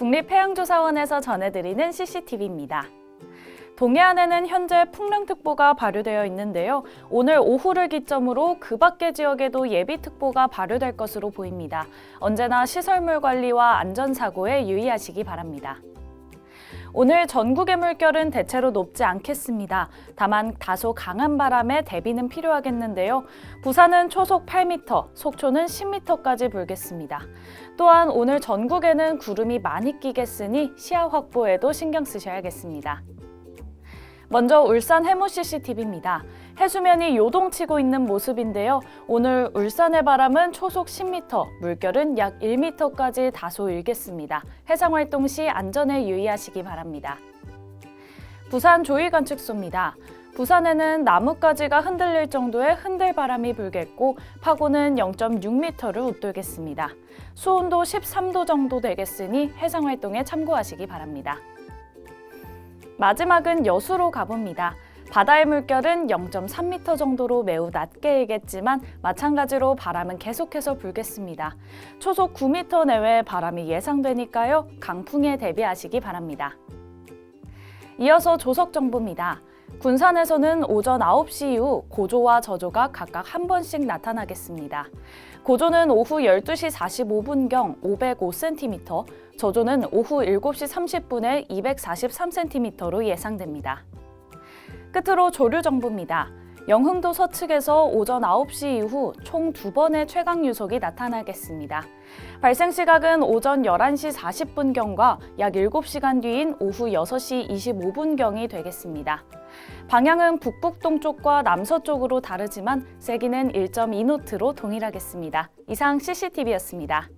국립해양조사원에서 전해드리는 CCTV입니다. 동해안에는 현재 풍랑특보가 발효되어 있는데요. 오늘 오후를 기점으로 그 밖의 지역에도 예비특보가 발효될 것으로 보입니다. 언제나 시설물 관리와 안전사고에 유의하시기 바랍니다. 오늘 전국의 물결은 대체로 높지 않겠습니다. 다만 다소 강한 바람에 대비는 필요하겠는데요. 부산은 초속 8m, 속초는 10m까지 불겠습니다. 또한 오늘 전국에는 구름이 많이 끼겠으니 시야 확보에도 신경 쓰셔야겠습니다. 먼저 울산 해무 CCTV입니다. 해수면이 요동치고 있는 모습인데요. 오늘 울산의 바람은 초속 10m, 물결은 약 1m까지 다소 일겠습니다. 해상 활동 시 안전에 유의하시기 바랍니다. 부산 조이관측소입니다. 부산에는 나뭇가지가 흔들릴 정도의 흔들 바람이 불겠고 파고는 0.6m를 웃돌겠습니다. 수온도 13도 정도 되겠으니 해상 활동에 참고하시기 바랍니다. 마지막은 여수로 가봅니다. 바다의 물결은 0.3m 정도로 매우 낮게 일겠지만 마찬가지로 바람은 계속해서 불겠습니다. 초속 9m 내외의 바람이 예상되니까요. 강풍에 대비하시기 바랍니다. 이어서 조석 정보입니다. 군산에서는 오전 9시 이후 고조와 저조가 각각 한 번씩 나타나겠습니다. 고조는 오후 12시 45분경 505cm, 저조는 오후 7시 30분에 243cm로 예상됩니다. 끝으로 조류 정보입니다. 영흥도 서측에서 오전 9시 이후 총 두 번의 최강 유속이 나타나겠습니다. 발생 시각은 오전 11시 40분경과 약 7시간 뒤인 오후 6시 25분경이 되겠습니다. 방향은 북북동쪽과 남서쪽으로 다르지만 세기는 1.2노트로 동일하겠습니다. 이상 CCTV였습니다.